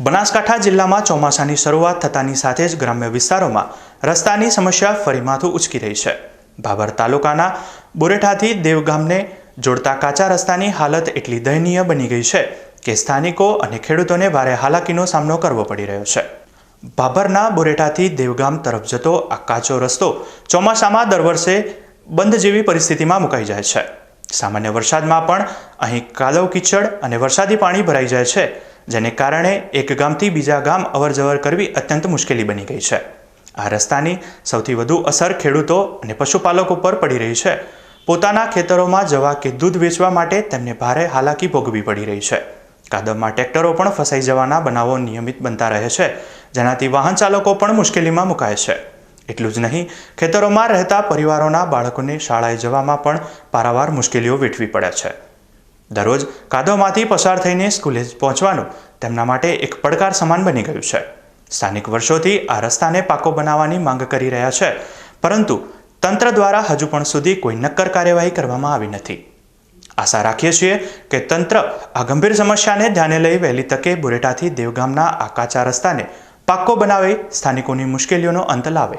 બનાસકાંઠા જિલ્લામાં ચોમાસાની શરૂઆત થતાની સાથે જ ગ્રામ્ય વિસ્તારોમાં રસ્તાની સમસ્યા ફરી માથું ઉચકી રહી છે. ભાભર તાલુકાના બોરેઠાથી દેવગામને જોડતા કાચા રસ્તાની હાલત એટલી દયનીય બની ગઈ છે કે સ્થાનિકો અને ખેડૂતોને ભારે હાલાકીનો સામનો કરવો પડી રહ્યો છે. ભાભરના બોરેઠાથી દેવગામ તરફ જતો આ કાચો રસ્તો ચોમાસામાં દર વર્ષે બંધ જેવી પરિસ્થિતિમાં મુકાઈ જાય છે. સામાન્ય વરસાદમાં પણ અહીં કાદવ કીચડ અને વરસાદી પાણી ભરાઈ જાય છે. જેને કારણે એક ગામથી બીજા ગામ અવરજવર કરવી અત્યંત મુશ્કેલી બની ગઈ છે. આ રસ્તાની સૌથી વધુ અસર ખેડૂતો અને પશુપાલકો પર પડી રહી છે. પોતાના ખેતરોમાં જવા કે દૂધ વેચવા માટે તેમને ભારે હાલાકી ભોગવી પડી રહી છે. કાદવમાં ટ્રેક્ટરો પણ ફસાઈ જવાના બનાવો નિયમિત બનતા રહે છે. જેનાથી વાહન ચાલકો પણ મુશ્કેલીમાં મુકાય છે. એટલું જ નહીં, ખેતરોમાં રહેતા પરિવારોના બાળકોને શાળાએ જવામાં પણ પારાવાર મુશ્કેલીઓ વેઠવી પડે છે. દરરોજ કાદવમાંથી પસાર થઈને સ્કૂલે પહોંચવાનું તેમના માટે એક પડકાર સમાન બની ગયું છે. સ્થાનિક વર્ષોથી આ રસ્તાને પાકો બનાવવાની માંગ કરી રહ્યા છે, પરંતુ તંત્ર દ્વારા હજુ પણ સુધી કોઈ નક્કર કાર્યવાહી કરવામાં આવી નથી. આશા રાખીએ છીએ કે તંત્ર આ ગંભીર સમસ્યાને ધ્યાને લઈ વહેલી તકે બુરેટાથી દેવગામના આ કાચા રસ્તાને પાક્કો બનાવી સ્થાનિકોની મુશ્કેલીઓનો અંત લાવે.